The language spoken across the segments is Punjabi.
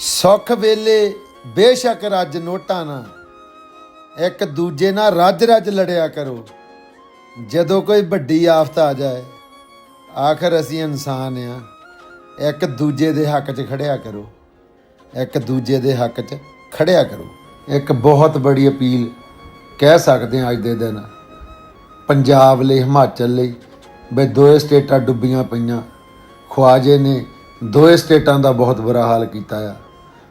ਸੁੱਖ ਵੇਲੇ ਬੇਸ਼ੱਕ ਰੱਜ ਨੋਟਾਂ ਨਾ, ਇੱਕ ਦੂਜੇ ਨਾਲ ਰੱਜ ਰੱਜ ਲੜਿਆ ਕਰੋ। ਜਦੋਂ ਕੋਈ ਵੱਡੀ ਆਫਤ ਆ ਜਾਏ, ਆਖਰ ਅਸੀਂ ਇਨਸਾਨ ਆ। ਇੱਕ ਦੂਜੇ ਦੇ ਹੱਕ 'ਚ ਖੜਿਆ ਕਰੋ। ਇੱਕ ਦੂਜੇ ਦੇ ਹੱਕ 'ਚ ਖੜਿਆ ਕਰੋ। ਇੱਕ ਬਹੁਤ ਬੜੀ ਅਪੀਲ ਕਹਿ ਸਕਦੇ ਹਾਂ ਅੱਜ ਦੇ ਦਿਨ। ਪੰਜਾਬ ਲਈ, ਹਿਮਾਚਲ ਲਈ ਬਈ ਦੋਏ ਸਟੇਟਾਂ ਡੁੱਬੀਆਂ ਪਈਆਂ। ਖਵਾਜੇ ਨੇ ਦੋਏ ਸਟੇਟਾਂ ਦਾ ਬਹੁਤ ਬੁਰਾ ਹਾਲ ਕੀਤਾ ਆ।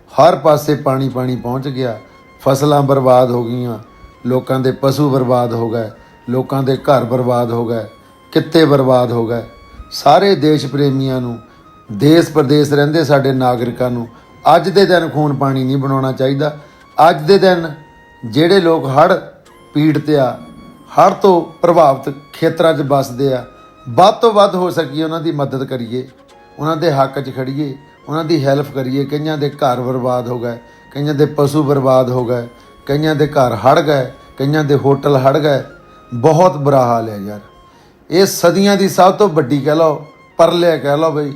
ਹਰ ਪਾਸੇ ਪਾਣੀ ਪਾਣੀ ਪਹੁੰਚ ਗਿਆ। ਫਸਲਾਂ ਬਰਬਾਦ ਹੋ ਗਈਆਂ। ਲੋਕਾਂ ਦੇ ਪਸ਼ੂ ਬਰਬਾਦ ਹੋ ਗਏ। ਲੋਕਾਂ ਦੇ ਘਰ ਬਰਬਾਦ ਹੋ ਗਏ। ਕਿੱਤੇ ਬਰਬਾਦ ਹੋ ਗਏ। ਸਾਰੇ ਦੇਸ਼ ਪ੍ਰੇਮੀਆਂ ਨੂੰ, ਦੇਸ਼ ਪ੍ਰਦੇਸ਼ ਰਹਿੰਦੇ ਸਾਡੇ ਨਾਗਰਿਕਾਂ ਨੂੰ ਅੱਜ ਦੇ ਦਿਨ ਖੂਨ ਪਾਣੀ ਨਹੀਂ ਬਣਾਉਣਾ ਚਾਹੀਦਾ। ਅੱਜ ਦੇ ਦਿਨ ਜਿਹੜੇ ਲੋਕ ਹੜ੍ਹ ਪੀੜਤ ਆ, ਹੜ੍ਹ ਤੋਂ ਪ੍ਰਭਾਵਿਤ ਖੇਤਰਾਂ 'ਚ ਵੱਸਦੇ ਆ, ਵੱਧ ਤੋਂ ਵੱਧ ਹੋ ਸਕੀ ਉਹਨਾਂ ਦੀ ਮਦਦ ਕਰੀਏ, ਉਹਨਾਂ ਦੇ ਹੱਕ 'ਚ ਖੜੀਏ ਉਹਨਾਂ ਦੀ ਹੈਲਪ ਕਰੀਏ। ਕਈਆਂ ਦੇ ਘਰ ਬਰਬਾਦ ਹੋ ਗਏ, ਕਈਆਂ ਦੇ ਪਸ਼ੂ ਬਰਬਾਦ ਹੋ ਗਏ, ਕਈਆਂ ਦੇ ਘਰ ਹੜ ਗਏ, ਕਈਆਂ ਦੇ ਹੋਟਲ ਹੜ ਗਏ। ਬਹੁਤ ਬੁਰਾ ਹਾਲ ਹੈ ਯਾਰ। ਇਹ ਸਦੀਆਂ ਦੀ ਸਭ ਤੋਂ ਵੱਡੀ ਕਹਿ ਲਓ, ਪਰਲੇ ਕਹਿ ਲਓ ਬਈ,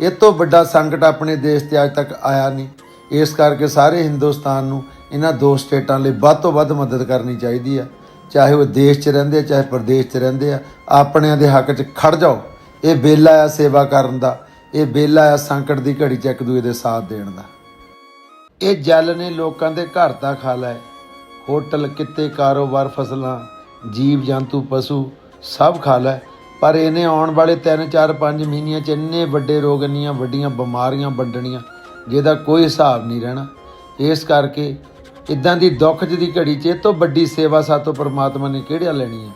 ਇਹ ਤੋਂ ਵੱਡਾ ਸੰਕਟ ਆਪਣੇ ਦੇਸ਼ ਤੇ ਅੱਜ ਤੱਕ ਆਇਆ ਨਹੀਂ। ਇਸ ਕਰਕੇ ਸਾਰੇ ਹਿੰਦੁਸਤਾਨ ਨੂੰ ਇਹਨਾਂ ਦੋ ਸਟੇਟਾਂ ਲਈ ਵੱਧ ਤੋਂ ਵੱਧ ਮਦਦ ਕਰਨੀ ਚਾਹੀਦੀ ਆ ਚਾਹੇ ਉਹ ਦੇਸ਼ 'ਚ ਰਹਿੰਦੇ ਆ, ਚਾਹੇ ਪ੍ਰਦੇਸ਼ 'ਚ ਰਹਿੰਦੇ ਆ, ਆਪਣਿਆਂ ਦੇ ਹੱਕ 'ਚ ਖੜ ਜਾਓ। ਇਹ ਵੇਲਾ ਆ ਸੇਵਾ ਕਰਨ ਦਾ। ਇਹ ਵੇਲਾ ਆ, ਸੰਕਟ ਦੀ ਘੜੀ 'ਚ ਇੱਕ ਦੂਜੇ ਦੇ ਸਾਥ ਦੇਣ ਦਾ। ਇਹ ਜਲ ਨੇ ਲੋਕਾਂ ਦੇ ਘਰ ਦਾ ਖਾ ਲੈ ਹੋਟਲ, ਕਿੱਤੇ, ਕਾਰੋਬਾਰ, ਫਸਲਾਂ, ਜੀਵ, ਜੰਤੂ, ਪਸ਼ੂ ਸਭ ਖਾ ਲੈ ਪਰ ਇਹਨੇ ਆਉਣ ਵਾਲੇ 3 4 5 ਮਹੀਨਿਆਂ ਚ ਇੰਨੇ ਵੱਡੇ ਰੋਗ, ਇੰਨੀਆਂ ਵੱਡੀਆਂ ਬਿਮਾਰੀਆਂ ਵੱਡਣੀਆਂ, ਜਿਹਦਾ ਕੋਈ ਹਿਸਾਬ ਨਹੀਂ ਰਹਿਣਾ। ਇਸ ਕਰਕੇ ਇਦਾਂ ਦੀ ਦੁੱਖ ਦੀ ਘੜੀ 'ਚ ਇਹ ਤੋਂ ਵੱਡੀ ਸੇਵਾ ਸਾਤੋਂ ਪਰਮਾਤਮਾ ਨੇ ਕਿਹੜਿਆ ਲੈਣੀ ਹੈ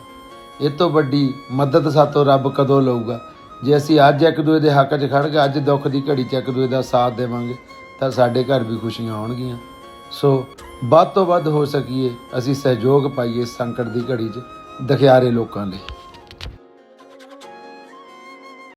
ਇਹ ਤੋਂ ਵੱਡੀ ਮਦਦ ਸਾਤੋਂ ਰੱਬ ਕਦੋਂ ਲਊਗਾ? ਜੇ ਅਸੀਂ ਅੱਜ ਇੱਕ ਦੂਜੇ ਦੇ ਹੱਕ 'ਚ ਖੜ ਕੇ ਅੱਜ ਦੁੱਖ ਦੀ ਘੜੀ 'ਚ ਇੱਕ ਦੂਜੇ ਦਾ ਸਾਥ ਦੇਵਾਂਗੇ, ਤਾਂ ਸਾਡੇ ਘਰ ਵੀ ਖੁਸ਼ੀਆਂ ਆਉਣਗੀਆਂ। ਸੋ ਵੱਧ ਤੋਂ ਵੱਧ ਹੋ ਸਕੀਏ, ਅਸੀਂ ਸਹਿਯੋਗ ਪਾਈਏ ਸੰਕਟ ਦੀ ਘੜੀ 'ਚ, ਦਖਿਆਰੇ ਲੋਕਾਂ ਲਈ।